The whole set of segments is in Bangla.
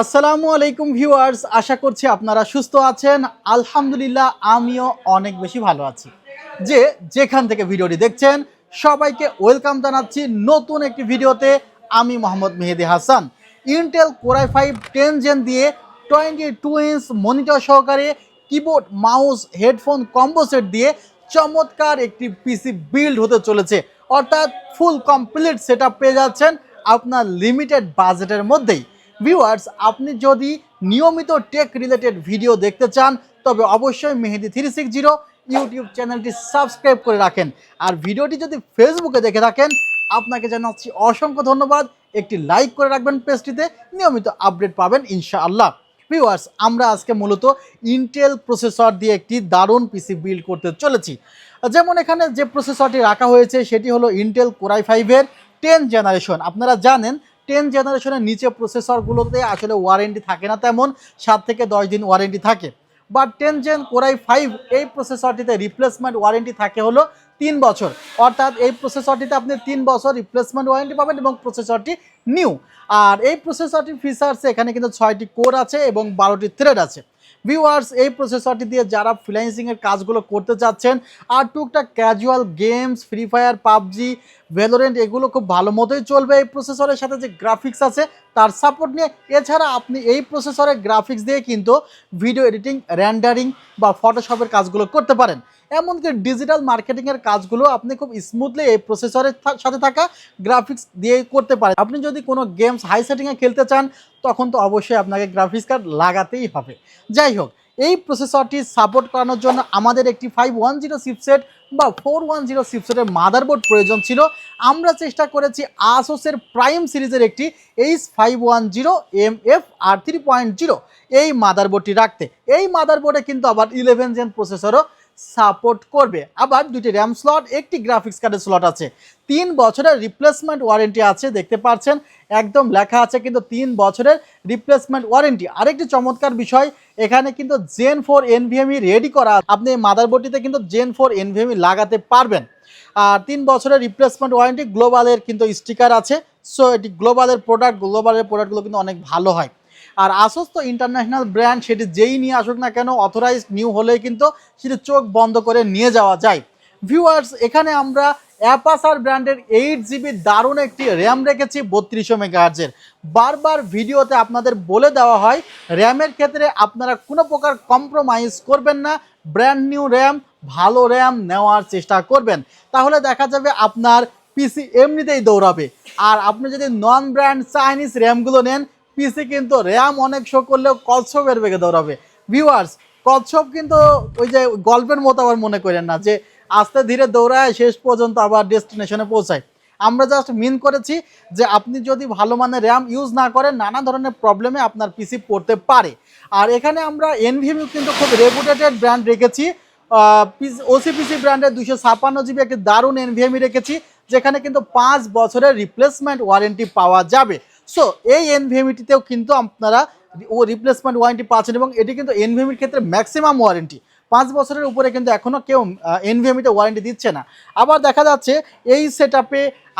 আসসালামু আলাইকুম ভিউয়ার্স, আশা করছি আপনারা সুস্থ আছেন। আলহামদুলিল্লাহ, আমিও অনেক বেশি ভালো আছি। যে যেখান থেকে ভিডিওটি দেখছেন, সবাইকে ওয়েলকাম জানাচ্ছি নতুন একটি ভিডিওতে। আমি Mohammad Mehedi Hasan. Intel core i five ten gen দিয়ে টোয়েন্টি টু ইঞ্চ মনিটর সহকারে keyboard mouse headphone combo set দিয়ে চমৎকার একটি পিসি বিল্ড হতে চলেছে। অর্থাৎ ফুল কমপ্লিট সেট পেয়ে যাচ্ছেন আপনার লিমিটেড বাজেটের মধ্যেই। ভিউয়ার্স আপনি যদি নিয়মিত টেক রিলেটেড ভিডিও দেখতে চান, তবে অবশ্যই Mehedi three six zero YouTube চ্যানেলটি সাবস্ক্রাইব করে রাখেন। আর ভিডিওটি যদি ফেসবুকে দেখে থাকেন, আপনাকে জানাচ্ছি অসংখ্য ধন্যবাদ। একটি লাইক করে রাখবেন পেজটিতে নিয়মিত আপডেট পাবেন ইনশাআল্লাহ। ভিউয়ার্স আমরা আজকে মূলত ইন্টেল প্রসেসর দিয়ে একটি দারুণ পিসি বিল্ড করতে চলেছি। যেমন এখানে যে প্রসেসরটি রাখা হয়েছে, সেটি হলো ইন্টেল কোরাই ফাইভের টেন জেনারেশন আপনারা জানেন টেন জেনারেশনের নিচে প্রসেসরগুলোতে আসলে ওয়ারেন্টি থাকে না তেমন, সাত থেকে দশ দিন ওয়ারেন্টি থাকে। বা টেন জেন কোরাই ফাইভ এই প্রসেসরটিতে রিপ্লেসমেন্ট ওয়ারেন্টি থাকে হলো তিন বছর। অর্থাৎ এই প্রসেসরটিতে আপনি তিন বছর রিপ্লেসমেন্ট ওয়ারেন্টি পাবেন এবং প্রসেসরটি নিউ আর এই প্রসেসরটির ফিচার্সে এখানে কিন্তু ছয়টি কোর আছে এবং বারোটি থ্রেড আছে। ভিউয়ার্স এই প্রসেসরটি দিয়ে যারা ফ্রিল্যান্সিংয়ের কাজগুলো করতে চাচ্ছেন, আর টুকটাক casual games free fire PUBG Valorant এগুলো খুব ভালো মতোই চলবে এই প্রসেসরের সাথে যে গ্রাফিক্স আছে, তার সাপোর্ট নিয়ে। এছাড়া আপনি এই প্রসেসরের গ্রাফিক্স দিয়ে কিন্তু ভিডিও এডিটিং র্যান্ডারিং বা ফটোশপের কাজগুলো করতে পারেন। এমনকি ডিজিটাল মার্কেটিংয়ের কাজগুলো আপনি খুব স্মুথলি এই প্রসেসরের সাথে থাকা গ্রাফিক্স দিয়ে করতে পারেন। আপনি যদি কোনো গেমস হাই সেটিংয়ে খেলতে চান তখন তো অবশ্যই আপনাকে গ্রাফিক্স কার্ড লাগাতেই হবে। যাই হোক, এই প্রসেসরটি সাপোর্ট করানোর জন্য আমাদের একটি ফাইভ ওয়ান জিরো সিপসেট বা ফোর ওয়ান জিরো সিপসেটের মাদারবোর্ড প্রয়োজন ছিল। আমরা চেষ্টা করেছি আসোসের প্রাইম সিরিজের একটি H five one zero M F R three point zero এই মাদারবোর্ডটি রাখতে। এই মাদারবোর্ডে কিন্তু আবার ইলেভেন জেন প্রসেসরও সাপোর্ট করবে। আবার দুটি র্যাম স্লট একটি গ্রাফিক্স কার্ডের স্লট আছে। তিন বছরের রিপ্লেসমেন্ট ওয়ারেন্টি আছে, দেখতে পাচ্ছেন। একদম লেখা আছে কিন্তু তিন বছরের রিপ্লেসমেন্ট ওয়ারেন্টি আরেকটি চমৎকার বিষয়, এখানে কিন্তু জেন ফোর এনভিএমই রেডি করা আপনি মাদারবোর্ডটিতে কিন্তু জেন ফোর এনভিএমই লাগাতে পারবেন। আর তিন বছরের রিপ্লেসমেন্ট ওয়ারেন্টি গ্লোবালের কিন্তু স্টিকার আছে। সো এটি গ্লোবালের প্রোডাক্ট গ্লোবালের প্রোডাক্টগুলো কিন্তু অনেক ভালো হয়। আর আসোস তো ইন্টারন্যাশনাল ব্র্যান্ড সেটি যেই নিয়ে আসুক না কেন অথরাইজড নিউ হলেই কিন্তু সেটি চোখ বন্ধ করে নিয়ে যাওয়া যায়। ভিউয়ার্স এখানে আমরা অ্যাপাসার ব্র্যান্ডের এইট জিবি দারুণ একটি র্যাম রেখেছি বত্রিশশো মেগাহার্জের বারবার ভিডিওতে আপনাদের বলে দেওয়া হয় র্যামের ক্ষেত্রে আপনারা কোনো প্রকার কম্প্রোমাইজ করবেন না ব্র্যান্ড নিউ র্যাম ভালো র্যাম নেওয়ার চেষ্টা করবেন। তাহলে দেখা যাবে আপনার পিসি এমনিতেই দৌড়াবে। আর আপনি যদি নন ব্র্যান্ড চাইনিজ র্যামগুলো নেন পিসি কিন্তু র্যাম অনেক শো করলেও কচ্ছপের বেগে দৌড়াবে। ভিউয়ার্স কচ্ছপ কিন্তু ওই যে গল্পের মতো আবার মনে করেন না যে আস্তে ধীরে দৌড়ায় শেষ পর্যন্ত আবার ডেস্টিনেশনে পৌঁছায়। আমরা জাস্ট মিন করেছি যে আপনি যদি ভালো মানের র্যাম ইউজ না করেন, নানা ধরনের প্রবলেমে আপনার পিসি পড়তে পারে। আর এখানে আমরা এনভিএমইউ কিন্তু খুব রেপুটেটেড ব্র্যান্ড রেখেছি। ওসিপিসি ব্র্যান্ডের দুশো ছাপান্ন জিবি একটি দারুণ এনভিএমই রেখেছি, যেখানে কিন্তু পাঁচ বছরের রিপ্লেসমেন্ট ওয়ারেন্টি পাওয়া যাবে। সো এই এনভিএমইটিতেও কিন্তু আপনারা ও রিপ্লেসমেন্ট ওয়ারেন্টি পাচ্ছেন এবং এটি কিন্তু এনভিএমির ক্ষেত্রে ম্যাক্সিমাম ওয়ারেন্টি পাঁচ বছরের উপরে কিন্তু এখনও কেউ এনভিএমিতে ওয়ারেন্টি দিচ্ছে না। আবার দেখা যাচ্ছে, এই সেট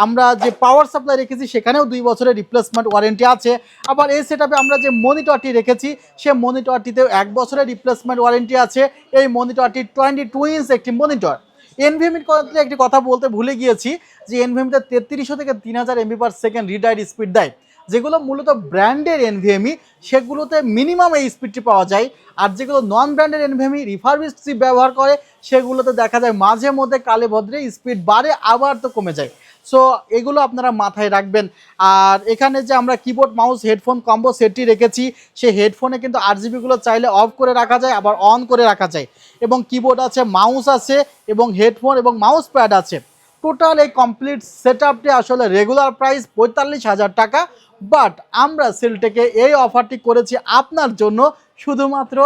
আমরা যে পাওয়ার সাপ্লাই রেখেছি, সেখানেও দুই বছরের রিপ্লেসমেন্ট ওয়ারেন্টি আছে। আবার এই সেট আমরা যে মনিটরটি রেখেছি সে মনিটরটিতেও এক বছরের রিপ্লেসমেন্ট ওয়ারেন্টি আছে। এই মনিটরটি টোয়েন্টি টু ইঞ্চ একটি মনিটর এনভিএমির ক্ষেত্রে একটি কথা বলতে ভুলে গিয়েছি যে এনভিএমিতে তেত্রিশশো থেকে তিন হাজার MB per second read write speed দেয়। যেগুলো মূলত ব্র্যান্ডের এনভিএমই, সেগুলোতে মিনিমাম এই স্পিডটি পাওয়া যায়। আর যেগুলো নন ব্র্যান্ডের এনভিএমই রিফারবিস চিপ ব্যবহার করে, সেগুলোতে দেখা যায় মাঝে মধ্যে কালে ভদ্রে স্পিড বাড়ে, আবার তো কমে যায়। সো এগুলো আপনারা মাথায় রাখবেন। আর এখানে যে আমরা কিবোর্ড মাউস হেডফোন কম্বো সেটটি রেখেছি, সেই হেডফোনে কিন্তু আর জিবিগুলো চাইলে অফ করে রাখা যায়, আবার অন করে রাখা যায়। এবং কিবোর্ড আছে মাউস আছে, এবং হেডফোন এবং মাউস প্যাড আছে। টোটাল এই কমপ্লিট সেট আপটি আসলে রেগুলার প্রাইস পঁয়তাল্লিশ হাজার টাকা বাট আমরা সেলটেকে এই অফারটি করেছি আপনার জন্য শুধুমাত্র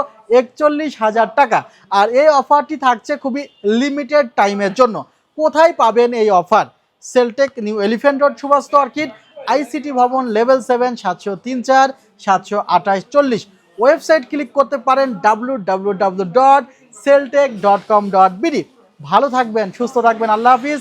একচল্লিশ হাজার টাকা। আর এই অফারটি থাকছে খুবই লিমিটেড টাইমের জন্য। কোথায় পাবেন এই offer Celltech new elephant road Subhash orchid ICT ভবন লেভেল সেভেন সাতশো তিন চার, সাতশো আঠাশ চল্লিশ। ওয়েবসাইট ক্লিক করতে পারেন W W W dot Celltech dot com dot BD ভালো থাকবেন, সুস্থ থাকবেন, আল্লাহ হাফিজ।